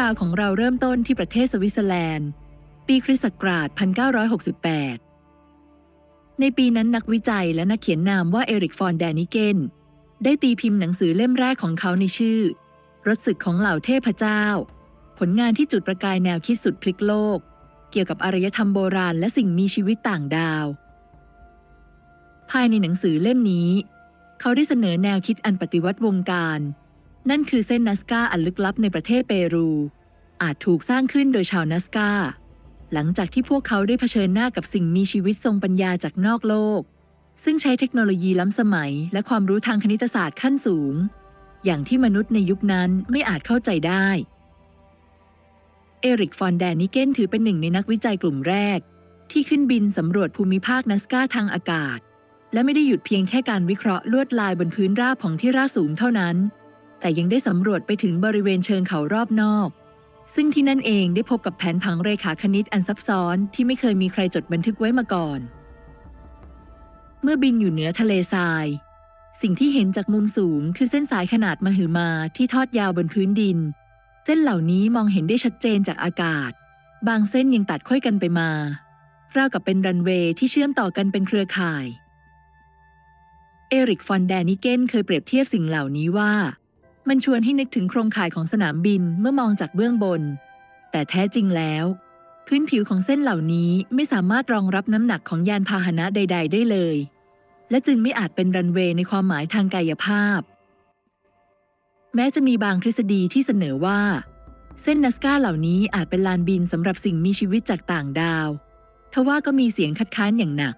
ราวของเราเริ่มต้นที่ประเทศสวิตเซอร์แลนด์ ปีคริสต์ศักราช 1968 ในปีนั้นนักวิจัยและนักเขียนนามว่าเอริกฟอนแดนิเกนได้ตีพิมพ์หนังสือเล่มแรกของเขาในชื่อ รถศึกของเหล่าเทพเจ้า ผลงานที่จุดประกายแนวคิดสุดพลิกโลก เกี่ยวกับอารยธรรมโบราณและสิ่งมีชีวิตต่างดาว ภายในหนังสือเล่มนี้ เขาได้เสนอแนวคิดอันปฏิวัติวงการ นั่นคือเส้นนัสกาอันลึกลับในประเทศเปรู อาจถูกสร้างขึ้นโดยชาวนัสกาหลังจากที่พวกเขาได้เผชิญหน้ากับสิ่งมีชีวิตทรงปัญญาจากนอกโลก ซึ่งใช้เทคโนโลยีล้ำสมัย และความรู้ทางคณิตศาสตร์ขั้นสูง อย่างที่มนุษย์ในยุคนั้นไม่อาจเข้าใจได้ เอริกฟอนแดนิเกนถือเป็นหนึ่งในนักวิจัยกลุ่มแรก ที่ขึ้นบินสำรวจภูมิภาคนัสกาทางอากาศ และไม่ได้หยุดเพียงแค่การวิเคราะห์ลวดลายบนพื้นราบของที่ราบสูงเท่านั้น แต่ยังได้สำรวจไปถึงบริเวณเชิงเขารอบนอก ซึ่งที่นั่นเองได้พบกับแผนผังเรขาคณิตอันซับซ้อนที่ไม่เคยมีใครจดบันทึกไว้มาก่อน เมื่อบินอยู่เหนือทะเลทราย สิ่งที่เห็นจากมุมสูงคือเส้นสายขนาดมหึมาที่ทอดยาวบนพื้นดิน เส้นเหล่านี้มองเห็นได้ชัดเจนจากอากาศ บางเส้นยังตัดค่อยกันไปมาราวกับเป็นรันเวย์ที่เชื่อมต่อกันเป็นเครือข่าย เอริกฟอนแดนิเกนเคยเปรียบเทียบสิ่งเหล่านี้ว่า มันชวนให้นึกถึงโครงข่ายของสนามบินเมื่อมองจากเบื้องบน แต่แท้จริงแล้ว พื้นผิวของเส้นเหล่านี้ไม่สามารถรองรับน้ำหนักของยานพาหนะใด ๆ ได้เลย และจึงไม่อาจเป็นรันเวย์ในความหมายทางกายภาพ แม้จะมีบางทฤษฎีที่เสนอว่า เส้นนัสกาเหล่านี้อาจเป็นลานบินสำหรับสิ่งมีชีวิตจากต่างดาว ทว่าก็มีเสียงคัดค้านอย่างหนัก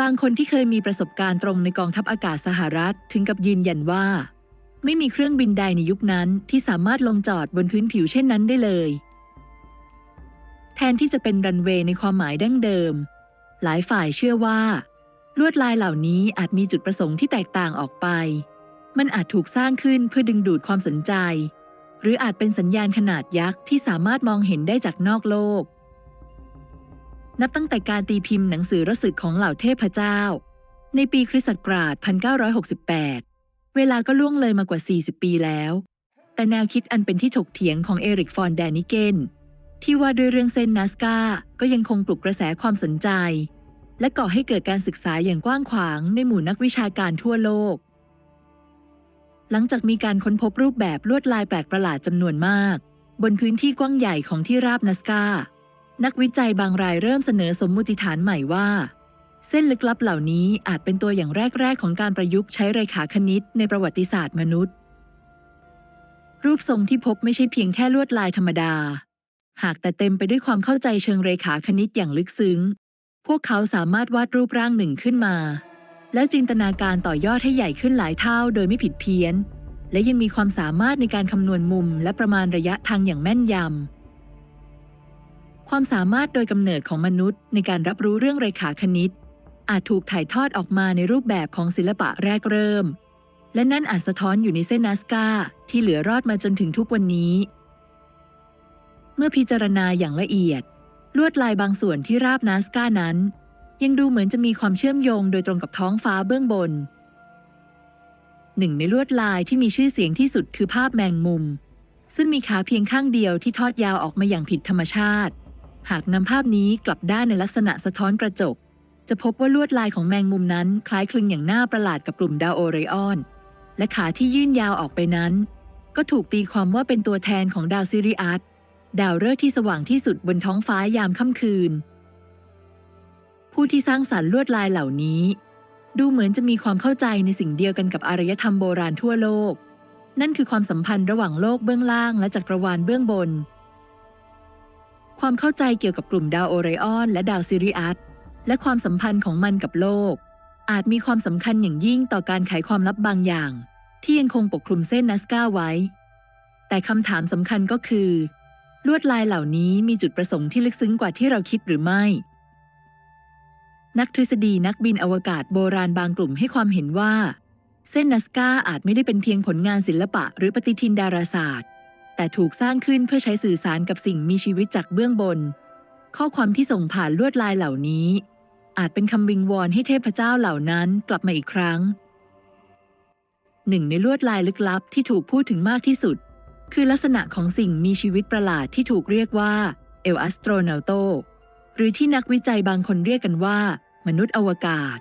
บางคนที่เคยมีประสบการณ์ตรงในกองทัพอากาศสหรัฐถึงกับยืนยันว่า ไม่มีเครื่องบินใดในยุคนั้นที่สามารถลงจอดบนพื้นผิวเช่นนั้นได้เลย แทนที่จะเป็นรันเวย์ในความหมายดั้งเดิม หลายฝ่ายเชื่อว่า ลวดลายเหล่านี้อาจมีจุดประสงค์ที่แตกต่างออกไป มันอาจถูกสร้างขึ้นเพื่อดึงดูดความสนใจ หรืออาจเป็นสัญญาณขนาดยักษ์ที่สามารถมองเห็นได้จากนอกโลก นับตั้งแต่การตีพิมพ์หนังสือรสึกของเหล่าเทพเจ้า ในปีคริสต์ศักราช 1968 เวลาก็ล่วงเลยมากว่า 40 ปีแล้ว แต่แนวคิดอันเป็นที่ถกเถียงของเอริกฟอนแดนิเกนที่ว่าด้วยเรื่องเส้นนัสกาก็ยังคงปลุกกระแสความสนใจ และก่อให้เกิดการศึกษาอย่างกว้างขวางในหมู่นักวิชาการทั่วโลก หลังจากมีการค้นพบรูปแบบลวดลายแปลกประหลาดจำนวนมาก บนพื้นที่กว้างใหญ่ของที่ราบนัสกานักวิจัยบางรายเริ่มเสนอสมมุติฐานใหม่ว่า เส้นลึกลับเหล่านี้อาจเป็นตัวอย่างแรก ๆ ของการประยุกต์ใช้เรขาคณิตในประวัติศาสตร์มนุษย์ รูปทรงที่พบไม่ใช่เพียงแค่ลวดลายธรรมดา หากแต่เต็มไปด้วยความเข้าใจเชิงเรขาคณิตอย่างลึกซึ้ง พวกเขาสามารถวาดรูปร่างหนึ่งขึ้นมา แล้วจินตนาการต่อยอดให้ใหญ่ขึ้นหลายเท่าโดยไม่ผิดเพี้ยน และยังมีความสามารถในการคำนวณมุม และประมาณระยะทางอย่างแม่นยำความสามารถโดยกำเนิดของมนุษย์ในการรับรู้เรื่องเรขาคณิต อาจถูกถ่ายทอดออกมาในรูปแบบของศิลปะแรกเริ่ม และนั่นอาจสะท้อนอยู่ในเส้นนัสกาที่เหลือรอดมาจนถึงทุกวันนี้ เมื่อพิจารณาอย่างละเอียด ลวดลายบางส่วนที่ราบนัสกานั้น ยังดูเหมือนจะมีความเชื่อมโยงโดยตรงกับท้องฟ้าเบื้องบน หนึ่งในลวดลายที่มีชื่อเสียงที่สุดคือภาพแมงมุม ซึ่งมีขาเพียงข้างเดียวที่ทอดยาวออกมาอย่างผิดธรรมชาติ หากนำภาพนี้กลับด้านในลักษณะสะท้อนกระจก จะพบว่าลวดลายของแมงมุมนั้นคล้ายคลึงอย่างน่าประหลาดกับกลุ่มดาวโอไรออน และขาที่ยื่นยาวออกไปนั้น ก็ถูกตีความว่าเป็นตัวแทนของดาวซิริอัสดาวฤกษ์ที่สว่างที่สุดบนท้องฟ้ายามค่ำคืน ผู้ที่สร้างสรรค์ลวดลายเหล่านี้ ดูเหมือนจะมีความเข้าใจในสิ่งเดียวกันกับอารยธรรมโบราณทั่วโลก นั่นคือความสัมพันธ์ระหว่างโลกเบื้องล่างและจักรวาลเบื้องบน ความเข้าใจเกี่ยวกับกลุ่มดาวโอไรออน และดาวซิริอัส และความสัมพันธ์ของมันกับโลก อาจมีความสำคัญอย่างยิ่งต่อการไขความลับบางอย่าง ที่ยังคงปกคลุมเส้นนัสกาไว้ แต่คำถามสำคัญก็คือ ลวดลายเหล่านี้มีจุดประสงค์ที่ลึกซึ้งกว่าที่เราคิดหรือไม่ นักทฤษฎีนักบินอวกาศโบราณบางกลุ่มให้ความเห็นว่า เส้นนัสกาอาจไม่ได้เป็นเพียงผลงานศิลปะ หรือปฏิทินดาราศาสตร์ แต่ถูกสร้างขึ้นเพื่อใช้สื่อสารกับสิ่งมีชีวิตจากเบื้องบนข้อความที่ส่งผ่านลวดลายเหล่านี้ อาจเป็นคำวิงวอนให้เทพเจ้าเหล่านั้นกลับมาอีกครั้ง หนึ่งในลวดลายลึกลับที่ถูกพูดถึงมากที่สุด คือลักษณะของสิ่งมีชีวิตประหลาดที่ถูกเรียกว่าเอลอัสโตรเนลโต หรือที่นักวิจัยบางคนเรียกกันว่า มนุษย์อวกาศ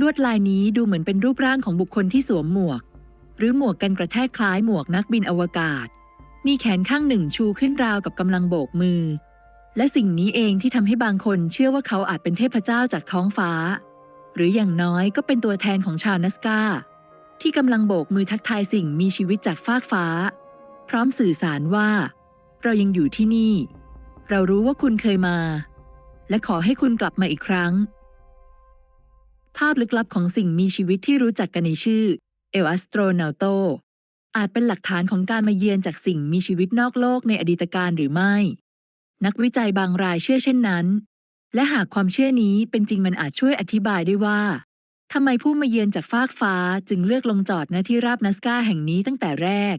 ลวดลายนี้ดูเหมือนเป็นรูปร่างของบุคคลที่สวมหมวก หรือหมวกกันกระแทกคล้ายหมวกนักบินอวกาศ มีแขนข้างหนึ่งชูขึ้นราวกับกำลังโบกมือ และสิ่งนี้เองที่ทำให้บางคนเชื่อว่าเขาอาจเป็นเทพเจ้าจากท้องฟ้า หรืออย่างน้อยก็เป็นตัวแทนของชาวนัสกาที่กำลังโบกมือทักทายสิ่งมีชีวิตจากฟากฟ้า พร้อมสื่อสารว่า เรายังอยู่ที่นี่ เรารู้ว่าคุณเคยมา และขอให้คุณกลับมาอีกครั้ง ภาพลึกลับของสิ่งมีชีวิตที่รู้จักกันในชื่อ เอลอัสโตรเนลโตอาจเป็นหลักฐานของการมาเยือนจากสิ่งมีชีวิตนอกโลกในอดีตการหรือไม่ นักวิจัยบางรายเชื่อเช่นนั้น และหากความเชื่อนี้เป็นจริงมันอาจช่วยอธิบายได้ว่าทำไมผู้มาเยือนจากฟากฟ้าจึงเลือกลงจอดณที่ราบนัสกาแห่งนี้ตั้งแต่แรก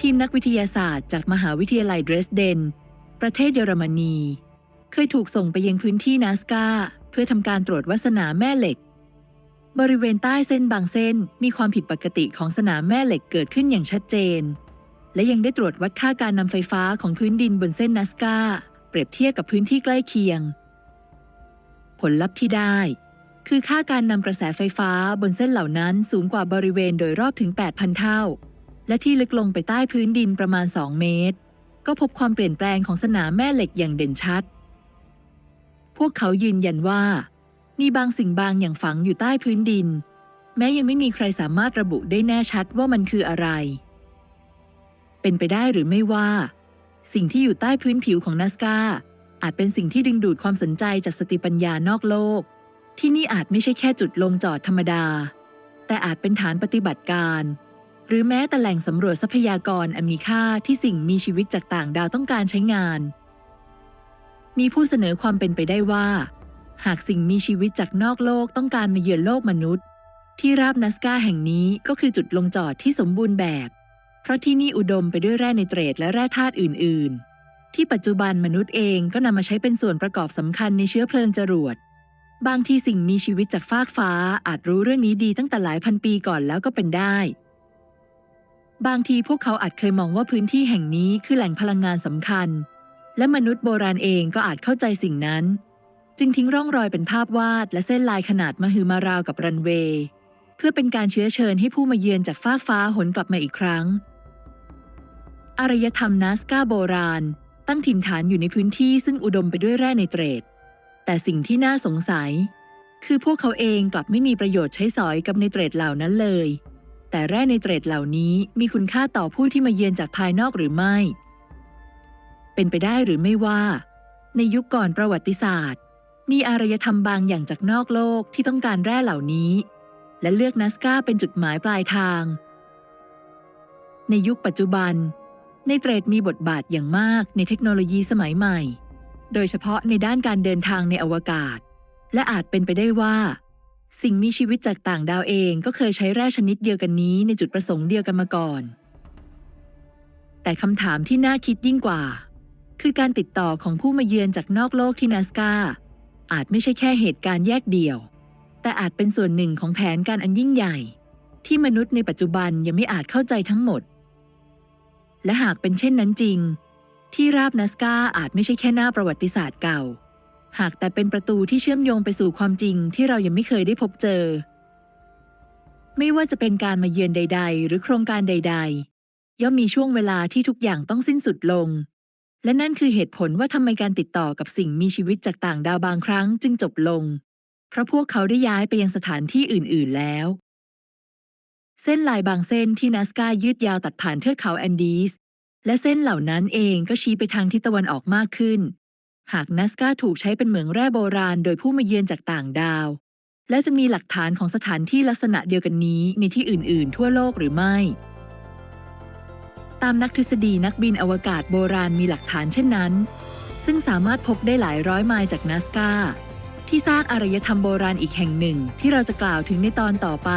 ทีมนักวิทยาศาสตร์จากมหาวิทยาลัยเดรสเดน ประเทศเยอรมนี เคยถูกส่งไปยังพื้นที่นัสกาเพื่อทำการตรวจวัสนาแม่เหล็ก บริเวณใต้เส้นบางเส้นมีความผิดปกติของสนามแม่เหล็กเกิดขึ้นอย่างชัดเจน และยังได้ตรวจวัดค่าการนำไฟฟ้าของพื้นดินบนเส้นนัสกาเปรียบเทียบกับพื้นที่ใกล้เคียง ผลลัพธ์ที่ได้ คือค่าการนำกระแสไฟฟ้าบนเส้นเหล่านั้นสูงกว่าบริเวณโดยรอบถึง 8,000 เท่า และที่ลึกลงไปใต้พื้นดินประมาณ 2 เมตร ก็พบความเปลี่ยนแปลงของสนามแม่เหล็กอย่างเด่นชัด พวกเขายืนยันว่า มีบางสิ่งบางอย่างฝังอยู่ใต้พื้นดิน แม้ยังไม่มีใครสามารถระบุได้แน่ชัดว่ามันคืออะไร เป็นไปได้หรือไม่ว่า สิ่งที่อยู่ใต้พื้นผิวของนัสกาอาจเป็นสิ่งที่ดึงดูดความสนใจจากสติปัญญานอกโลก ที่นี่อาจไม่ใช่แค่จุดลงจอดธรรมดา แต่อาจเป็นฐานปฏิบัติการ หรือแม้แต่แหล่งสำรวจทรัพยากรอันมีค่าที่สิ่งมีชีวิตจากต่างดาวต้องการใช้งาน มีผู้เสนอความเป็นไปได้ว่า หากสิ่งมีชีวิตจากนอกโลกต้องการมาเยือนโลกมนุษย์ ที่ราบนัสกาแห่งนี้ก็คือจุดลงจอดที่สมบูรณ์แบบ เพราะที่นี่อุดมไปด้วยแร่ไนเตรตและแร่ธาตุอื่น ๆ ที่ปัจจุบันมนุษย์เองก็นำมาใช้เป็นส่วนประกอบสำคัญในเชื้อเพลิงจรวด บางทีสิ่งมีชีวิตจากฟากฟ้าอาจรู้เรื่องนี้ดีตั้งแต่หลายพันปีก่อนแล้วก็เป็นได้ บางทีพวกเขาอาจเคยมองว่าพื้นที่แห่งนี้คือแหล่งพลังงานสำคัญ และมนุษย์โบราณเองก็อาจเข้าใจสิ่งนั้น จึงทิ้งร่องรอยเป็นภาพวาดและเส้นลายขนาดมหึมาราวกับรันเวย์เพื่อเป็นการเชื้อเชิญให้ผู้มาเยือนจากฟากฟ้าหนกลับมาอีกครั้ง อารยธรรมนัสกาโบราณ ตั้งถิ่นฐานอยู่ในพื้นที่ซึ่งอุดมไปด้วยแร่ไนเตรตแต่สิ่งที่น่าสงสัย คือพวกเขาเองกลับไม่มีประโยชน์ใช้สอยกับไนเตรตเหล่านั้นเลย แต่แร่ไนเตรตเหล่านี้มีคุณค่าต่อผู้ที่มาเยือนจากภายนอกหรือไม่ เป็นไปได้หรือไม่ว่า ในยุคก่อนประวัติศาสตร์ มีอารยธรรมบางอย่างจากนอกโลกที่ต้องการแร่เหล่านี้ และเลือกนัสกาเป็นจุดหมายปลายทาง ในยุคปัจจุบันไนเตรตมีบทบาทอย่างมากในเทคโนโลยีสมัยใหม่ โดยเฉพาะในด้านการเดินทางในอวกาศ และอาจเป็นไปได้ว่า สิ่งมีชีวิตจากต่างดาวเองก็เคยใช้แร่ชนิดเดียวกันนี้ในจุดประสงค์เดียวกันมาก่อน แต่คำถามที่น่าคิดยิ่งกว่าคือการติดต่อของผู้มาเยือนจากนอกโลกที่นัสกา อาจไม่ใช่แค่เหตุการณ์แยกเดี่ยว แต่อาจเป็นส่วนหนึ่งของแผนการอันยิ่งใหญ่ ที่มนุษย์ในปัจจุบันยังไม่อาจเข้าใจทั้งหมด และหากเป็นเช่นนั้นจริง ที่ราบนัสกาอาจไม่ใช่แค่หน้าประวัติศาสตร์เก่า หากแต่เป็นประตูที่เชื่อมโยงไปสู่ความจริงที่เรายังไม่เคยได้พบเจอ ไม่ว่าจะเป็นการมาเยือนใด ๆ หรือโครงการใด ๆ ย่อมมีช่วงเวลาที่ทุกอย่างต้องสิ้นสุดลง และนั่นคือเหตุผลว่าทำไมการติดต่อกับสิ่งมีชีวิตจากต่างดาวบางครั้งจึงจบลง เพราะพวกเขาได้ย้ายไปยังสถานที่อื่น ๆ แล้ว เส้นลายบางเส้นที่นัสกายืดยาวตัดผ่านเทือกเขาแอนดีส และเส้นเหล่านั้นเองก็ชี้ไปทางทิศตะวันออกมากขึ้น หากนัสกาถูกใช้เป็นเหมืองแร่โบราณโดยผู้มาเยือนจากต่างดาว และจะมีหลักฐานของสถานที่ลักษณะเดียวกันนี้ในที่อื่น ๆ ทั่วโลกหรือไม่ ตามนักทฤษฎีนักบินอวกาศโบราณมีหลักฐานเช่นนั้น ซึ่งสามารถพบได้หลายร้อยไมล์จากนัสกาที่สร้างอารยธรรมโบราณอีกแห่งหนึ่งที่เราจะกล่าวถึงในตอนต่อไป